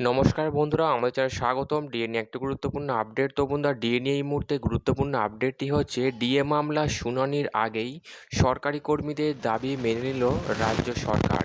নমস্কার বন্ধুরা, আমাদের চ্যানেল স্বাগতম। ডিএনএ একটি গুরুত্বপূর্ণ আপডেট। তো বন্ধুরা, ডিএনএ এই মুহূর্তে গুরুত্বপূর্ণ আপডেটটি হচ্ছে ডিএ মামলা শুনানির আগেই সরকারি কর্মীদের দাবি মেনে নিল রাজ্য সরকার।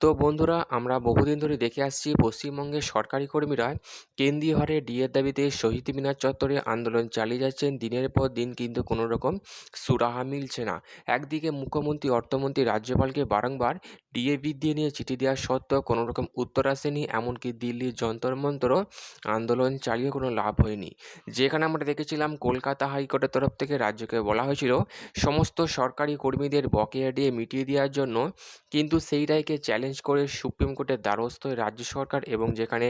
তো বন্ধুরা, আমরা বহুদিন ধরে দেখে আসছি পশ্চিমবঙ্গের সরকারি কর্মীরা কেন্দ্রীয় হারে ডিএর দাবিতে শহীদ মিনার চত্বরে আন্দোলন চালিয়ে যাচ্ছেন। দিনের পর দিন কিন্তু কোনো রকম সুরাহা মিলছে না। একদিকে মুখ্যমন্ত্রী, অর্থমন্ত্রী রাজ্যপালকে বারংবার ডিএ বৃদ্ধি নিয়ে চিঠি দেওয়া সত্ত্বেও কোনো রকম উত্তর আসেনি। এমনকি দিল্লির যন্তর মন্তর আন্দোলন চালিয়ে কোনো লাভ হয়নি। যেখানে আমরা দেখেছিলাম, কলকাতা হাইকোর্টের তরফ থেকে রাজ্যকে বলা হয়েছিল, সমস্ত সরকারি কর্মীদের বকেয়া দিয়ে মিটিয়ে দেওয়ার জন্য। কিন্তু সেই রায়কে চ্যালেঞ্জ করে সুপ্রিম কোর্টের দ্বারস্থ রাজ্য সরকার এবং যেখানে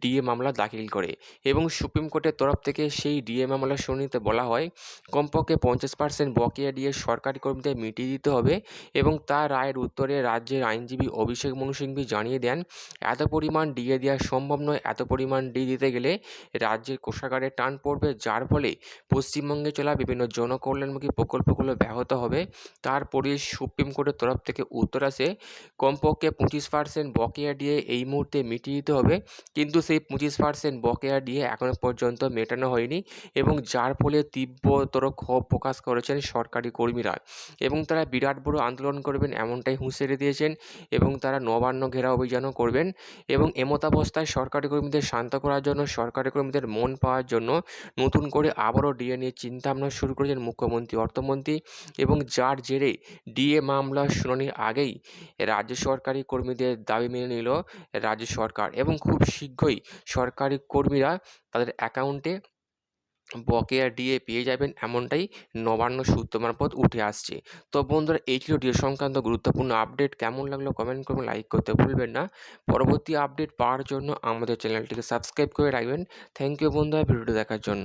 ডিএ মামলা দাখিল করে। এবং সুপ্রিম কোর্টের তরফ থেকে সেই ডিএ মামলা শুনানিতে বলা হয়, কমপক্ষে পঞ্চাশ পার্সেন্ট বকেয়া দিয়ে সরকারি কর্মীদের মিটিয়ে দিতে হবে এবং তার রায়ের উত্তরে রাজ্যের আইনজীবী অভিষেক মনু সিংভি জানিয়ে দেন, এত পরিমাণ ডিএ দেওয়া সম্ভব নয়, এত পরিমাণ ডি দিতে গেলে রাজ্যের কোষাগারে টান পড়বে, যার ফলে পশ্চিমবঙ্গে চলা বিভিন্ন জনকল্যাণমুখী প্রকল্পগুলো ব্যাহত হবে। তারপরে সুপ্রিম কোর্টের তরফ থেকে উত্তর আসে, কমপক্ষে পঁচিশ পার্সেন্ট বকেয়া দিয়ে এই মুহূর্তে মিটিয়ে দিতে হবে, কিন্তু সেই পঁচিশ পার্সেন্ট বকেয়া দিয়ে এখনও পর্যন্ত মেটানো হয়নি এবং যার ফলে তীব্রতর ক্ষোভ প্রকাশ করেছেন সরকারি কর্মীরা এবং তারা বিরাট বড় আন্দোলন করবেন এমনটাই হুঁশিয়ারি দিয়েছেন এবং তারা নবান্ন ঘেরা অভিযানও করবেন এবং এমতাবস্থায় সরকারি কর্মীদের শান্ত করার জন্য, সরকারি কর্মীদের মন পাওয়ার জন্য নতুন করে আবারও ডিএ নিয়ে চিন্তাভাবনা শুরু করেছেন মুখ্যমন্ত্রী, অর্থমন্ত্রী এবং যার জেরে ডিএ মামলা শুনানির আগেই রাজ্য সরকারি কর্মীদের দাবি মেনে নিল রাজ্য সরকার এবং খুব শীঘ্রই সরকারি কর্মীরা তাদের অ্যাকাউন্টে বকেয়া ডিএ পেয়ে যাবেন এমনটাই নবান্ন সূত্র মারফত উঠে আসছে। তো বন্ধুরা, এই ছিল ডিএ সংক্রান্ত গুরুত্বপূর্ণ আপডেট। কেমন লাগল কমেন্ট করবেন লাইক করতে ভুলবেন না। পরবর্তী আপডেট পাওয়ার জন্য আমাদের চ্যানেলটিকে সাবস্ক্রাইব করে রাখবেন। থ্যাংক ইউ বন্ধুরা, ভিডিওটি দেখার জন্য।